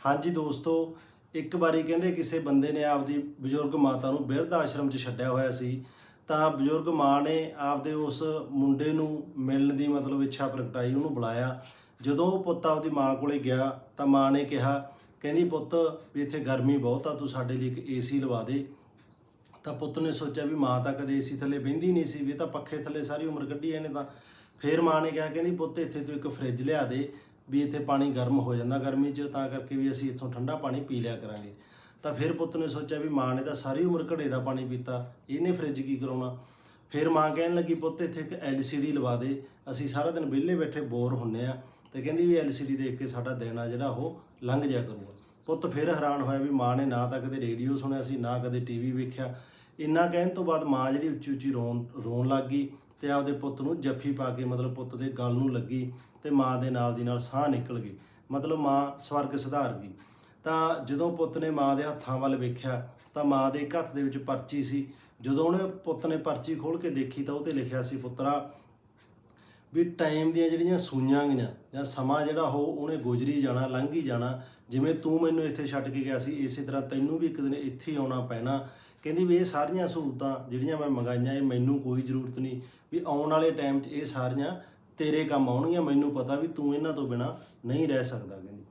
ਹਾਂਜੀ ਦੋਸਤੋ, ਇੱਕ ਵਾਰੀ ਕਹਿੰਦੇ ਕਿਸੇ ਬੰਦੇ ਨੇ ਆਪਦੀ ਬਜ਼ੁਰਗ ਮਾਤਾ ਨੂੰ ਬਿਰਧ ਆਸ਼ਰਮ 'ਚ ਛੱਡਿਆ ਹੋਇਆ ਸੀ, ਤਾਂ ਬਜ਼ੁਰਗ ਮਾਂ ਨੇ ਆਪਦੇ ਉਸ ਮੁੰਡੇ ਨੂੰ ਮਿਲਣ ਦੀ ਮਤਲਬ ਇੱਛਾ ਪ੍ਰਗਟਾਈ, ਉਹਨੂੰ ਬੁਲਾਇਆ। ਜਦੋਂ ਉਹ ਪੁੱਤ ਆਪਦੀ ਮਾਂ ਕੋਲੇ ਗਿਆ, ਤਾਂ ਮਾਂ ਨੇ ਕਿਹਾ, ਕਹਿੰਦੀ ਪੁੱਤ, ਵੀ ਇੱਥੇ ਗਰਮੀ ਬਹੁਤ ਆ, ਤੂੰ ਸਾਡੇ ਲਈ ਇੱਕ ਏਸੀ ਲਵਾ ਦੇ। ਤਾਂ ਪੁੱਤ ਨੇ ਸੋਚਿਆ ਵੀ ਮਾਂ ਤਾਂ ਕਦੇ ਏਸੀ ਥੱਲੇ ਬਹਿੰਦੀ ਨਹੀਂ ਸੀ, ਵੀ ਤਾਂ ਪੱਖੇ ਥੱਲੇ ਸਾਰੀ ਉਮਰ ਕੱਢੀ ਇਹਨੇ ਤਾਂ। ਫੇਰ ਮਾਂ ਨੇ ਕਿਹਾ, ਕਹਿੰਦੀ ਪੁੱਤ, ਇੱਥੇ ਤੂੰ ਇੱਕ ਫ੍ਰਿਜ ਲਿਆ ਦੇ ਵੀ ਇੱਥੇ ਪਾਣੀ ਗਰਮ ਹੋ ਜਾਂਦਾ ਗਰਮੀ 'ਚ, ਤਾਂ ਕਰਕੇ ਵੀ ਅਸੀਂ ਇੱਥੋਂ ਠੰਡਾ ਪਾਣੀ ਪੀ ਲਿਆ ਕਰਾਂਗੇ। ਤਾਂ ਫਿਰ ਪੁੱਤ ਨੇ ਸੋਚਿਆ ਵੀ ਮਾਂ ਨੇ ਤਾਂ ਸਾਰੀ ਉਮਰ ਘੜੇ ਦਾ ਪਾਣੀ ਪੀਤਾ, ਇਹਨੇ ਫ੍ਰਿਜ ਕੀ ਕਰਾਉਣਾ? ਫਿਰ ਮਾਂ ਕਹਿਣ ਲੱਗੀ, ਪੁੱਤ, ਇੱਥੇ ਇੱਕ LCD ਲਵਾ ਦੇ। ਅਸੀਂ ਸਾਰਾ ਦਿਨ ਵਿਹਲੇ ਬੈਠੇ ਬੋਰ ਹੁੰਨੇ ਆ। ਤੇ ਕਹਿੰਦੀ ਵੀ LCD ਦੇਖ ਕੇ ਸਾਡਾ ਦਿਨ ਆ ਜਿਹੜਾ, ਉਹ ਲੰਘ ਜਾ ਕਰੂਗਾ। ਪੁੱਤ ਫਿਰ ਹੈਰਾਨ ਹੋਇਆ ਵੀ ਮਾਂ ਨੇ ਨਾ ਤਾਂ ਕਦੇ ਰੇਡੀਓ ਸੁਣਿਆ ਸੀ, ਨਾ ਕਦੇ ਟੀਵੀ ਵੇਖਿਆ। ਇੰਨਾ ਕਹਿਣ ਤੋਂ ਬਾਅਦ ਮਾਂ ਜਿਹੜੀ ਉੱਚੀ ਉੱਚੀ ਰੋਣ ਰੋਣ ਲੱਗ ਗਈ। ਤੇ ਆਪਦੇ ਪੁੱਤ ਨੂੰ ਜੱਫੀ ਪਾ ਕੇ ਮਤਲਬ ਪੁੱਤ ਦੇ ਗਲ ਨੂੰ ਲੱਗੀ ਤੇ ਮਾਂ ਦੇ ਨਾਲ ਦੀ ਨਾਲ ਸਾਹ ਨਿਕਲ ਗਈ, ਮਤਲਬ ਮਾਂ ਸਵਰਗ ਸੁਧਾਰ ਗਈ। ਤਾਂ ਜਦੋਂ ਪੁੱਤ ਨੇ ਮਾਂ ਦੇ ਹੱਥਾਂ ਵੱਲ ਵੇਖਿਆ, ਤਾਂ ਮਾਂ ਦੇ ਇੱਕ ਹੱਥ ਦੇ ਵਿੱਚ ਪਰਚੀ ਸੀ। ਜਦੋਂ ਉਹਨੇ ਪੁੱਤ ਨੇ ਪਰਚੀ ਖੋਲ ਕੇ ਦੇਖੀ ਤਾਂ ਉਹ ਤੇ ਲਿਖਿਆ ਸੀ, ਪੁੱਤਰਾ ਵੀ ਟਾਈਮ ਦੀਆਂ ਜਿਹੜੀਆਂ ਸੂਈਆਂ ਗਈਆਂ ਜਾਂ ਸਮਾਂ ਜਿਹੜਾ ਹੋ ਉਹਨੇ ਗੁਜ਼ਰੀ ਜਾਣਾ, ਲੰਘ ਹੀ ਜਾਣਾ, ਜਿਵੇਂ ਤੂੰ ਮੈਨੂੰ ਇੱਥੇ ਛੱਡ ਕੇ ਗਿਆ ਸੀ, ਇਸੇ ਤਰ੍ਹਾਂ ਤੈਨੂੰ ਵੀ ਇੱਕ ਦਿਨ ਇੱਥੇ ਹੀ ਆਉਣਾ ਪੈਣਾ। ਕਹਿੰਦੀ ਵੀ ਇਹ ਸਾਰੀਆਂ ਸਹੂਲਤਾਂ ਜਿਹੜੀਆਂ ਮੈਂ ਮੰਗਾਈਆਂ, ਇਹ ਮੈਨੂੰ ਕੋਈ ਜ਼ਰੂਰਤ ਨਹੀਂ। ਵੀ ਆਉਣ ਵਾਲੇ ਟਾਈਮ 'ਚ ਇਹ ਸਾਰੀਆਂ ਤੇਰੇ ਕੰਮ ਆਉਣਗੀਆਂ, ਮੈਨੂੰ ਪਤਾ ਵੀ ਤੂੰ ਇਹਨਾਂ ਤੋਂ ਬਿਨਾ ਨਹੀਂ ਰਹਿ ਸਕਦਾ, ਕਹਿੰਦੀ।